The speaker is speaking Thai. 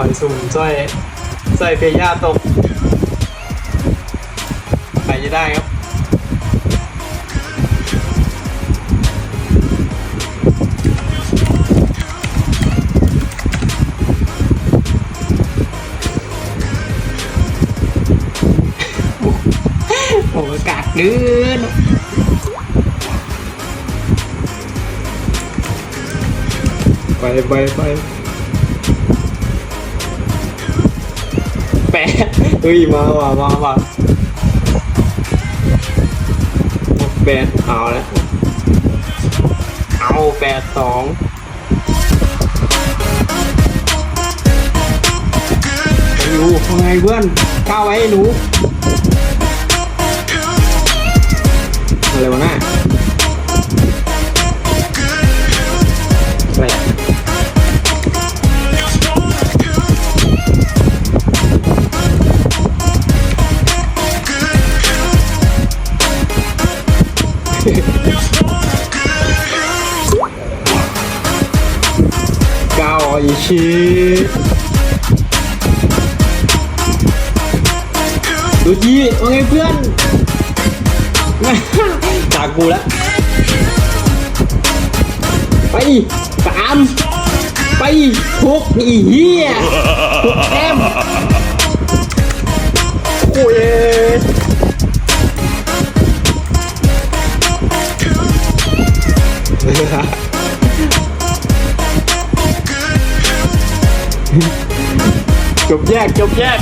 เอาไอ้สุ่มสร้อยสร้อยเฟย่าตกใครจะได้ครับโอ้กากเกินไปไปไป แปดเฮ้ยมาว่ะมาว่ะแปดเอาแล้วเอาแปดสองอยู่ว่าไงเพื่อนก้าวไว้ให้หนูอะไรวะน่า เก้าอีชีดูจีว่าไงเพื่อนจากกูแล้วไปสามไปหกอีเหี้ยหกแต้มโอ้ย จบแยกจบแยก